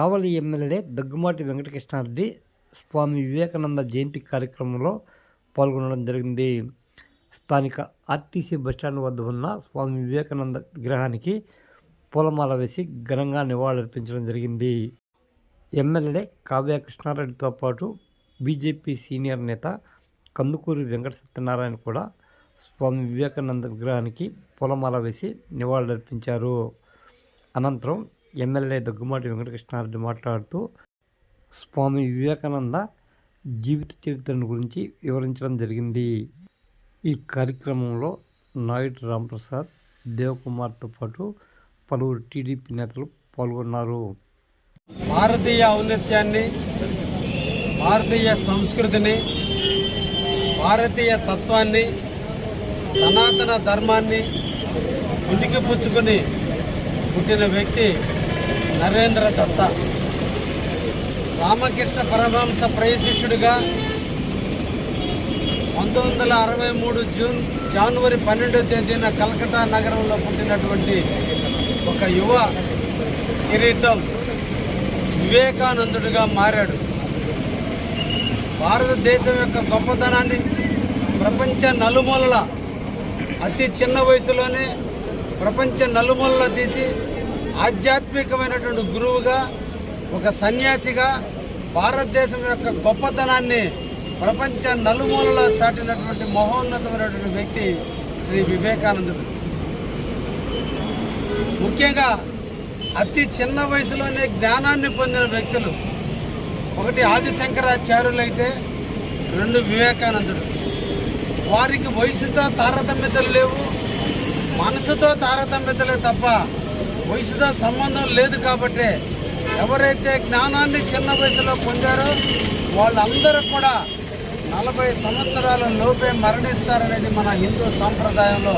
కావలి MLA Daggumati Venkatakrishnareddy Swami Vivekananda జయంతి కార్యక్రమంలో పాల్గొనడం జరిగింది. స్థానిక ఆర్టీసీ బస్టాండ్ వద్ద ఉన్న స్వామి వివేకానంద విగ్రహానికి పూలమాల వేసి ఘనంగా నివాళులర్పించడం జరిగింది. ఎమ్మెల్యే కావ్య కృష్ణారెడ్డితో పాటు బీజేపీ సీనియర్ నేత కందుకూరి వెంకట సత్యనారాయణ కూడా స్వామి వివేకానంద విగ్రహానికి పూలమాల వేసి నివాళులర్పించారు అనంతరం ఎమ్మెల్యే దగ్గుమాటి వెంకటకృష్ణారెడ్డి మాట్లాడుతూ స్వామి వివేకానంద జీవిత చరిత్రను గురించి వివరించడం జరిగింది. ఈ కార్యక్రమంలో నాయుడు రాంప్రసాద్ దేవకుమార్తో పాటు పలువురు టీడీపీ నేతలు పాల్గొన్నారు. భారతీయ ఔన్నత్యాన్ని భారతీయ సంస్కృతిని భారతీయ తత్వాన్ని సనాతన ధర్మాన్ని పుణికిపుచ్చుకుని పుట్టిన వ్యక్తి నరేంద్ర దత్త. రామకృష్ణ పరమహంస ప్రయశిష్యుడిగా పంతొమ్మిది వందల అరవై మూడు జూన్ జనవరి పన్నెండవ తేదీన కలకత్తా నగరంలో పుట్టినటువంటి ఒక యువ కిరీటం వివేకానందుడిగా మారాడు. భారతదేశం యొక్క గొప్పతనాన్ని ప్రపంచ నలుమూలల అతి చిన్న వయసులోనే ప్రపంచ నలుమూలల తీసి ఆధ్యాత్మికమైనటువంటి గురువుగా ఒక సన్యాసిగా భారతదేశం యొక్క గొప్పతనాన్ని ప్రపంచ నలుమూలలో చాటినటువంటి మహోన్నతమైనటువంటి వ్యక్తి శ్రీ వివేకానందుడు. ముఖ్యంగా అతి చిన్న వయసులోనే జ్ఞానాన్ని పొందిన వ్యక్తులు. ఒకటి ఆదిశంకరాచార్యులైతే రెండు వివేకానందుడు. వారికి వయసుతో తారతమ్యతలు లేవు మనసుతో తారతమ్యతలే తప్ప వయసుతో సంబంధం లేదు కాబట్టి ఎవరైతే జ్ఞానాన్ని చిన్న వయసులో పొందారో వాళ్ళందరూ కూడా నలభై సంవత్సరాల లోపే మరణిస్తారనేది మన హిందూ సాంప్రదాయంలో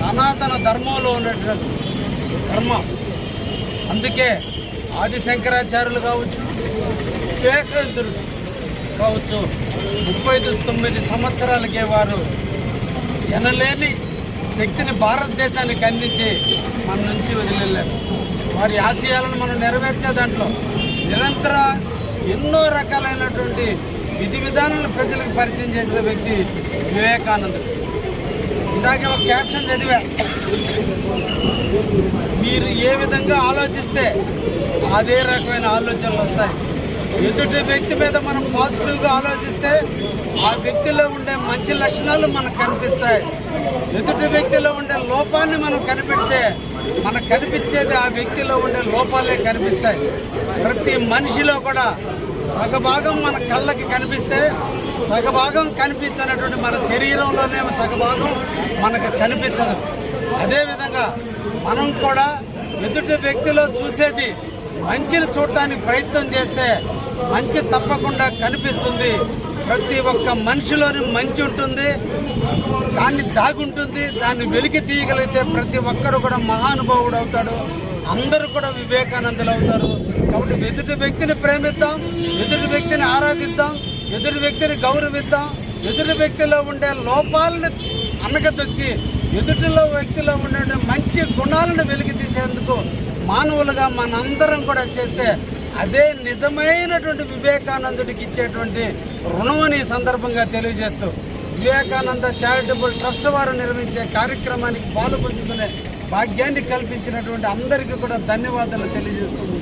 సనాతన ధర్మంలో ఉన్నటువంటి ధర్మం. అందుకే ఆదిశంకరాచార్యులు కావచ్చు వివేకానందుడు కావచ్చు ముప్పై తొమ్మిది సంవత్సరాలకే వారు ఎనలేని శక్తిని భారతదేశానికి అందించి మన నుంచి వదిలేరు వారి ఆశయాలను మనం నెరవేర్చే దాంట్లో నిరంతర ఎన్నో రకాలైనటువంటి విధి విధానాలను ప్రజలకు పరిచయం చేసిన వ్యక్తి వివేకానందుడు. ఇందాకే ఒక క్యాప్షన్ చదివా. మీరు ఏ విధంగా ఆలోచిస్తే అదే రకమైన ఆలోచనలు వస్తాయి. ఎదుటి వ్యక్తి మీద మనం పాజిటివ్గా ఆలోచిస్తే ఆ వ్యక్తిలో ఉండే మంచి లక్షణాలు మనకు కనిపిస్తాయి. ఎదుటి వ్యక్తిలో ఉండే లోపాన్ని మనం కనిపెడితే మనకు కనిపించేది ఆ వ్యక్తిలో ఉండే లోపాలే కనిపిస్తాయి. ప్రతి మనిషిలో కూడా సగభాగం మన కళ్ళకి కనిపిస్తే సగభాగం కనిపించినటువంటి మన శరీరంలోనే సగభాగం మనకు కనిపించదు. అదేవిధంగా మనం కూడా ఎదుటి వ్యక్తిలో చూసేది మంచిని చూడటానికి ప్రయత్నం చేస్తే మంచి తప్పకుండా కనిపిస్తుంది. ప్రతి ఒక్క మనిషిలోని మంచి ఉంటుంది. దాన్ని దాగుంటుంది. దాన్ని వెలికి తీయగలిగితే ప్రతి ఒక్కరు కూడా మహానుభావుడు అవుతాడు. అందరూ కూడా వివేకానందులు అవుతారు. కాబట్టి ఎదుటి వ్యక్తిని ప్రేమిద్దాం ఎదుటి వ్యక్తిని ఆరాధిద్దాం ఎదుటి వ్యక్తిని గౌరవిద్దాం ఎదుటి వ్యక్తిలో ఉండే లోపాలను అనగదొక్కి ఎదుటిలో వ్యక్తిలో ఉండే మంచి గుణాలను వెలికి తీసేందుకు మానవులుగా మనందరం కూడా చేస్తే అదే నిజమైనటువంటి వివేకానందుడికి ఇచ్చేటువంటి రుణమని అని సందర్భంగా తెలియజేస్తూ వివేకానంద చారిటబుల్ ట్రస్ట్ వారు నిర్వహించే కార్యక్రమానికి పాలు పంచుకునే భాగ్యాన్ని కల్పించినటువంటి అందరికీ కూడా ధన్యవాదాలు తెలియజేస్తుంది